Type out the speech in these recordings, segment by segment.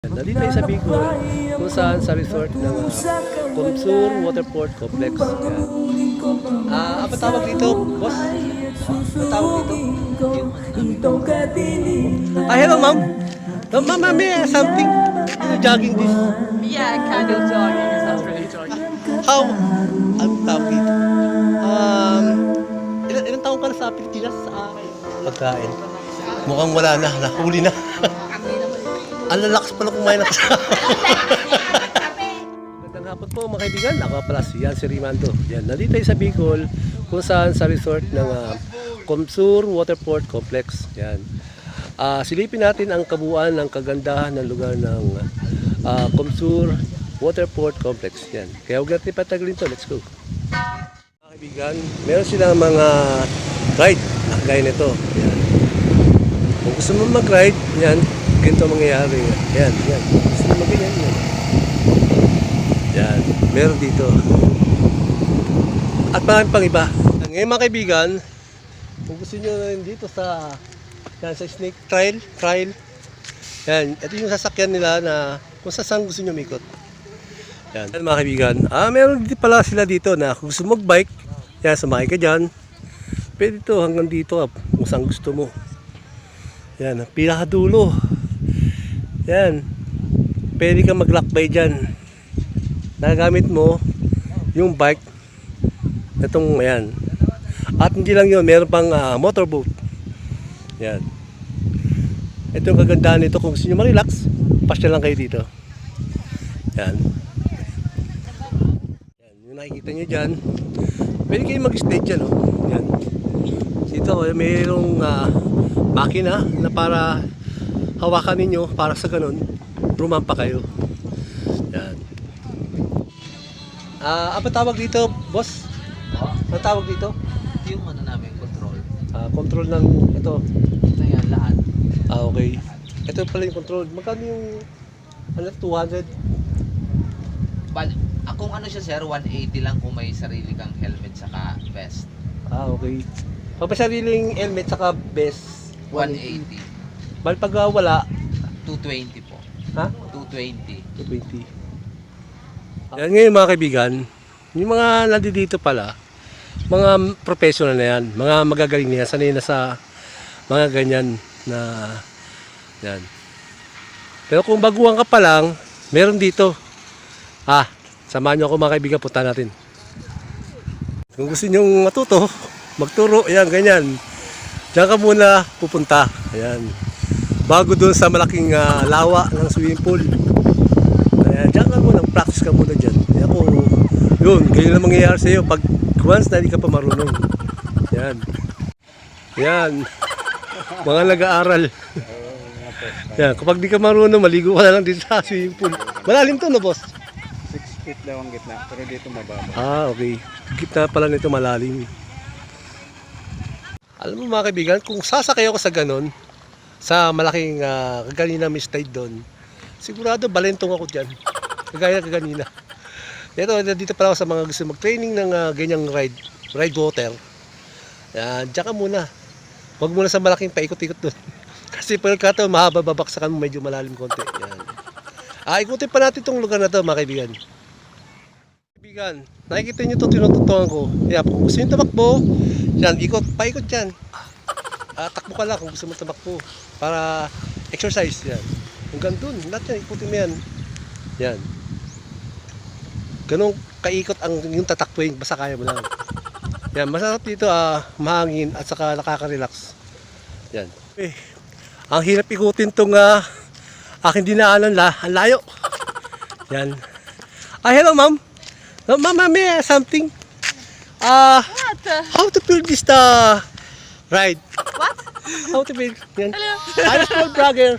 Nandito tayo sa Bicol, kung saan sa resort ng uh, Kumsur Waterport Complex. Yan. Ah, apa tawag dito, boss? Ano tawag dito? Ah, hello, ma'am. No, ma'am, ma'am, may something. You jogging this. Yeah, kind of jogging. It's not really jogging. How? Ano tawag dito? Um, ilan, ilan taong ka na sa Pilipinas? Sa pagkain. Mukhang wala na, nahuli na. Ang lalakas pala kumain ng kasama. Magandang hapon po mga kaibigan. Ako pala si Yan si Rimando. Yan, nandito tayo sa Bicol kung saan sa resort ng uh, Comsur Waterport Complex. Yan. Ah, silipin natin ang kabuuan ng kagandahan ng lugar ng uh, Comsur Waterport Complex. Yan. Kaya huwag natin patagalin to. Let's go. Mga kaibigan, meron silang mga ride na gaya nito. Yan. Kung gusto mo mag-ride, yan, ganito ang mangyayari. Yan, yan. Gusto mo mag-ganyan, yan. Yan, meron dito. At marami pang iba. Ngayon mga kaibigan, kung gusto nyo rin dito sa yan, sa Snake Trail, Trail, yan, ito yung sasakyan nila na kung sa saan gusto nyo mikot. Yan, yan mga kaibigan. Ah, meron dito pala sila dito na kung gusto mag-bike, yan, sumakay ka dyan. Pwede to hanggang dito ah, kung saan gusto mo. Yan, pinakadulo. Yan. Pwede ka maglakbay dyan. Nagamit mo yung bike. Itong, ayan. At hindi lang yun, meron pang ah, motorboat. Yan. Ito kagandahan nito. Kung gusto nyo ma-relax, pasya lang kayo dito. Yan. Yan, yung nakikita nyo dyan. Pwede kayo mag-stay dyan, oh. Yan. Dito, eh, mayroong ah, makina na para hawakan ninyo para sa ganun rumampa kayo. Yan. Ah, apa tawag dito, boss? Ano tawag dito? Ito yung ano namin, control. Ah, control ng ito. Ito yan, lahat. Ah, okay. Ito pala yung control. Magkano yung ano 200? Bal ah, kung ano siya sir, 180 lang kung may sarili kang helmet saka vest. Ah, okay. Pag may sariling helmet saka best 180. Bal pag ah, wala, 220 po. ha? 220. 220. Yan ngayon mga kaibigan, yung mga nandito pala, mga professional na yan, mga magagaling na yan, sanay na sa mga ganyan na yan. Pero kung baguhan ka pa lang, meron dito. Ah, samahan nyo ako mga kaibigan, punta natin. Kung gusto nyo matuto, magturo, yan, ganyan. Diyan ka muna pupunta. Ayan. Bago doon sa malaking ah, lawa ng swimming pool. Ayan, diyan ka muna, practice ka muna dyan. Kaya kung, yun, ganyan ang mangyayari sa iyo pag once na hindi ka pa marunong. Yan. Yan. Mga nag-aaral. Yan, kapag di ka marunong, maligo ka na lang dito sa swimming pool. Malalim to na, boss. 6 feet daw ang gitna, pero dito mababa. Ah, okay. Gitna pala nito malalim. Alam mo mga kaibigan, kung sasakay ako sa ganon, sa malaking uh, kaganina mistake doon, sigurado balentong ako dyan. Kagaya kaganina. Ito, dito pala ako sa mga gusto mag-training ng ah, ganyang ride, ride water. Yan, dyan ka muna. Huwag muna sa malaking paikot-ikot doon. Kasi pagkataon, mahaba babaksakan mo, medyo malalim konti. Yan. Ah, ikutin pa natin itong lugar na to mga kaibigan. Kaibigan, nakikita niyo itong tinututuan ko. Kaya kung gusto niyo tumakbo, yan, ikot, paikot yan. Ah, takbo ka lang kung gusto mo tumakbo. Para exercise yan. Hanggang dun, lahat yan, ikutin mo yan. Yan. Ganong kaikot ang yung tatakbuhin, basta kaya mo lang. Yan, masarap dito ah, mahangin at saka nakaka-relax. Yan. Eh, ang hirap ikutin tong ah, aking dinaanan la, ang layo. Yan. Ah, hello ma'am. No, ma'am, ma'am, may something? Ah, What? the- how to build this the ride? What? How to build? Yan. Hello? I'm small brother.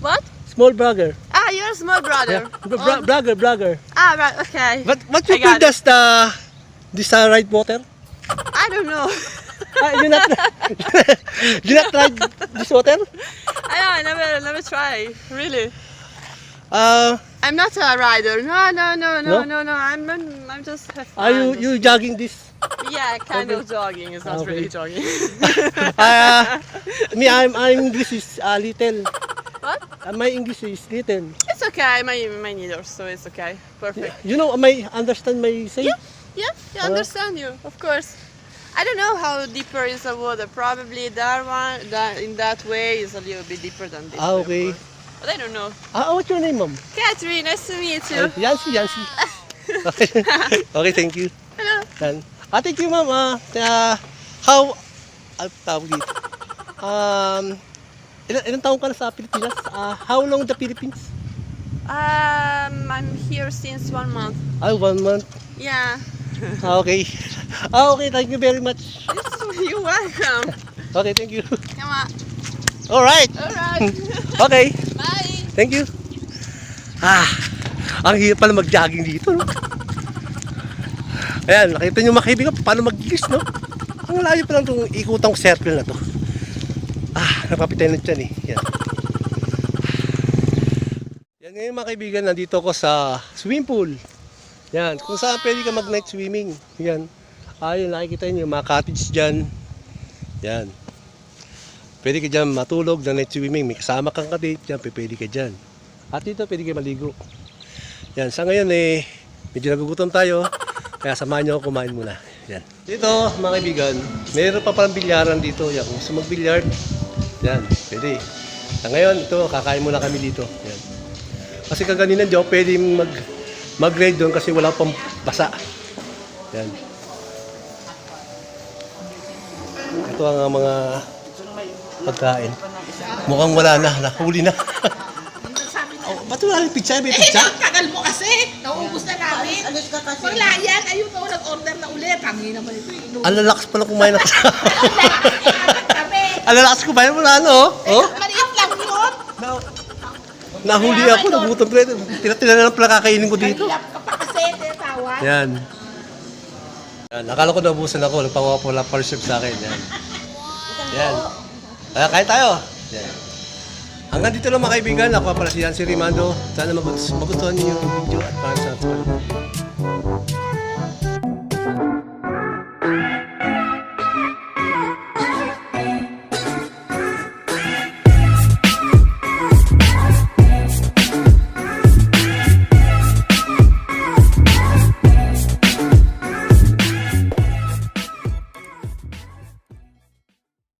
What? Small brother. Ah, you're a small brother. Yeah. Bra- bra- brother, brother. Ah, right. Okay. What what you build as the this uh, ride water? I don't know. Ah, you not you not ride this water? I know. I never, never try. Really. Uh, I'm not a rider. No, no, no, No? no, no, no. I'm, I'm, I'm just have are you fun. you jogging this? Yeah, kind of jogging. It's not Okay. really jogging. Uh, me I'm I'm English is a little. what? uh, my English is little. It's okay. My my neither, so it's okay. Perfect. You know, may understand my say? Yeah, Yeah, I understand you, of course. I don't know how deeper is the water. Probably that one, that in that way is a little bit deeper than this. Ah, way, of okay. course. But I don't know. Ah, what's your name, ma'am? Catherine, nice to meet you. Uh, Yancy, Yancy. Okay. okay, thank you. Hello. Yan. Ah, thank you, ma'am. Ah, ah, how, ah, tawag dito. Um, ilan, ilang taong ka na sa Pilipinas? Ah, how long the Philippines? Um, I'm here since one month. Ah, one month. Yeah. Ah, okay. Ah, okay, thank you very much. You're welcome. Okay, thank you. Come on. Alright. Alright. Okay, Bye. Thank you. Ah, ang hirap pala mag-jogging dito, no? Ayan, nakita nyo mga kaibigan, paano mag-gis, no? Ang layo pa lang itong ikutang circle na to. Ah, napapitay na dyan eh. Yan. Yan ngayon mga kaibigan, nandito ako sa swimming pool. Yan, kung saan pwede ka mag-night swimming. Yan. Ayun, nakikita nyo, yung mga cottage dyan. Yan. Pwede ka dyan matulog na night swimming. May kasama kang kadate dyan, pwede ka dyan. At dito, pwede ka maligo. Yan, sa ngayon eh, medyo nagugutom tayo. Kaya samahan nyo ako kumain muna. Yan. Dito, mga kaibigan, mayroon pa palang bilyaran dito. Yan, kung gusto mag-bilyard, yan, pwede. Sa ngayon, ito, kakain muna kami dito. Yan. Kasi kaganina di pwede mag mag-grade doon kasi wala pang basa. Yan. Ito ang mga pagkain. Mukhang wala na, nahuli na. oh, ba't wala yung pizza? May pizza? Eh, tagal mo kasi. Nauubos na namin. Alis ka kasi. Wala yan. Ayun o, nag-order na ulit. Tangi naman ito. Inu- Ang lalakas pala kumain ng kasama. Ang lalakas kumain mo na ano? Oh? Maliit lang yun. Na, nahuli ako, nagutom ko. Tinatina na lang pala kakainin ko dito. Hirap ka pa kasi. Tinatawa. Yan. Yan. Akala ko naubusan ako. Nagpawa po lang per sa akin. Yan. Yan. Kaya kain tayo. Yan. Hanggang dito lang mga kaibigan. Ako pala si Yancy Rimando. Sana magustuhan niyo yung video at para sa